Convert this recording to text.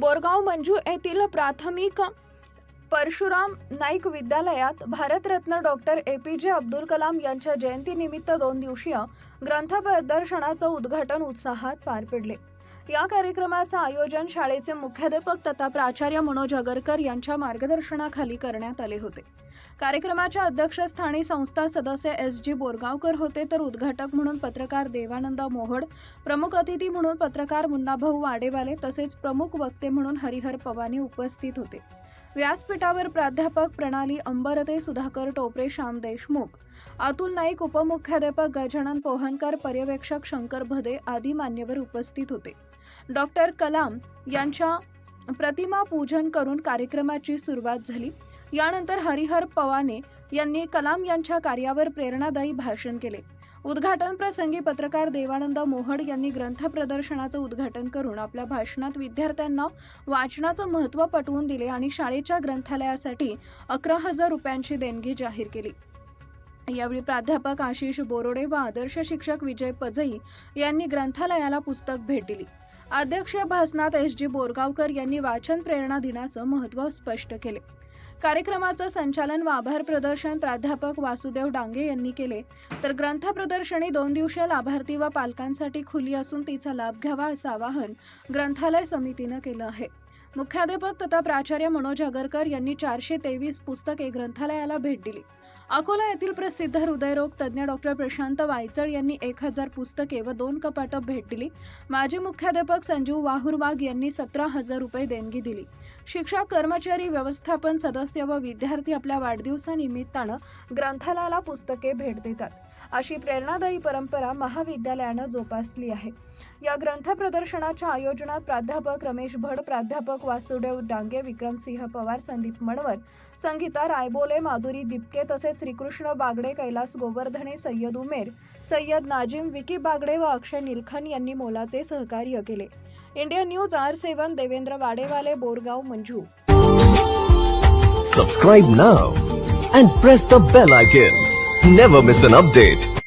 बोरगाव मंजू येथील प्राथमिक परशुराम नाईक विद्यालयात भारतरत्न डॉक्टर ए पी जे अब्दुल कलाम यांच्या जयंतीनिमित्त दोन दिवसीय ग्रंथ प्रदर्शनाचं उद्घाटन उत्साहात पार पडले. या कार्यक्रमाचं आयोजन शाळेचे मुख्याध्यापक तथा प्राचार्य मनोज अगरकर यांच्या मार्गदर्शनाखाली करण्यात आले होते. कार्यक्रमाच्या अध्यक्षस्थानी संस्था सदस्य एस जी बोरगावकर होते तर उद्घाटक म्हणून पत्रकार देवानंद मोहड प्रमुख अतिथी म्हणून पत्रकार मुन्नाभाऊ वाडेवाले तसेच प्रमुख वक्ते म्हणून हरिहर पवानी उपस्थित होते. व्यासपीठावर प्राध्यापक प्रणाली अंबरते सुधाकर टोपरे श्याम देशमुख अतुल नाईक उपमुख्याध्यापक गजानन पोहनकर पर्यवेक्षक शंकर भदे आदी मान्यवर उपस्थित होते. डॉक्टर कलाम यांच्या प्रतिमा पूजन करून कार्यक्रमाची सुरुवात झाली. यानंतर हरिहर पवाने यांनी कलाम यांच्या कार्यावर प्रेरणादायी भाषण केले. उद्घाटन प्रसंगी पत्रकार देवानंद मोहड यांनी ग्रंथ प्रदर्शनाचं उद्घाटन करून आपल्या भाषणात विद्यार्थ्यांना वाचनाचं महत्त्व पटवून दिले आणि शाळेच्या ग्रंथालयासाठी अकरा हजार रुपयांची देणगी जाहीर केली. यावेळी प्राध्यापक आशिष बोरोडे व आदर्श शिक्षक विजय पजई यांनी ग्रंथालयाला पुस्तक भेट दिली. अध्यक्ष भासनाथ एस जी बोरगावकर यांनी वाचन प्रेरणा दिनाचं महत्त्व स्पष्ट केले. कार्यक्रमाचं संचालन व आभार प्रदर्शन प्राध्यापक वासुदेव डांगे यांनी केले. तर ग्रंथ प्रदर्शनी दोन दिवसीय लाभार्थी व पालकांसाठी खुली असून तिचा लाभ घ्यावा असं आवाहन ग्रंथालय समितीनं केलं आहे. मुख्याध्यापक तथा प्राचार्य मनोज अगरकर यांनी चारशे तेवीस पुस्तके ग्रंथालयाला भेट दिली. अकोला येथील प्रसिद्ध हृदयरोग तज्ज्ञ डॉक्टर प्रशांत वायचळ यांनी एक हजार पुस्तके व दोन कपाटं भेट दिली. माजी मुख्याध्यापक संजीव वाहुरवाग यांनी सतरा हजार रुपये देणगी दिली. शिक्षक कर्मचारी व्यवस्थापन सदस्य व विद्यार्थी आपल्या वाढदिवसानिमित्तानं ग्रंथालयाला पुस्तके भेट देतात. अशी प्रेरणादायी परंपरा महाविद्यालयानं जोपासली आहे. या ग्रंथ प्रदर्शनाच्या आयोजनात प्राध्यापक रमेश भड प्राध्यापक वासुदेव डांगे विक्रमसिंह पवार संदीप मणवर संगीता रायबोले माधुरी दिपके तसेच श्रीकृष्ण बागडे कैलास गोवर्धने सय्यद उमेर सय्यद नाजिम विकी बागडे व अक्षय निलखन यांनी मोलाचे सहकार्य केले. India news R seven Devendra Wadewale Borgaon Manju. Subscribe now and press the bell icon never miss an update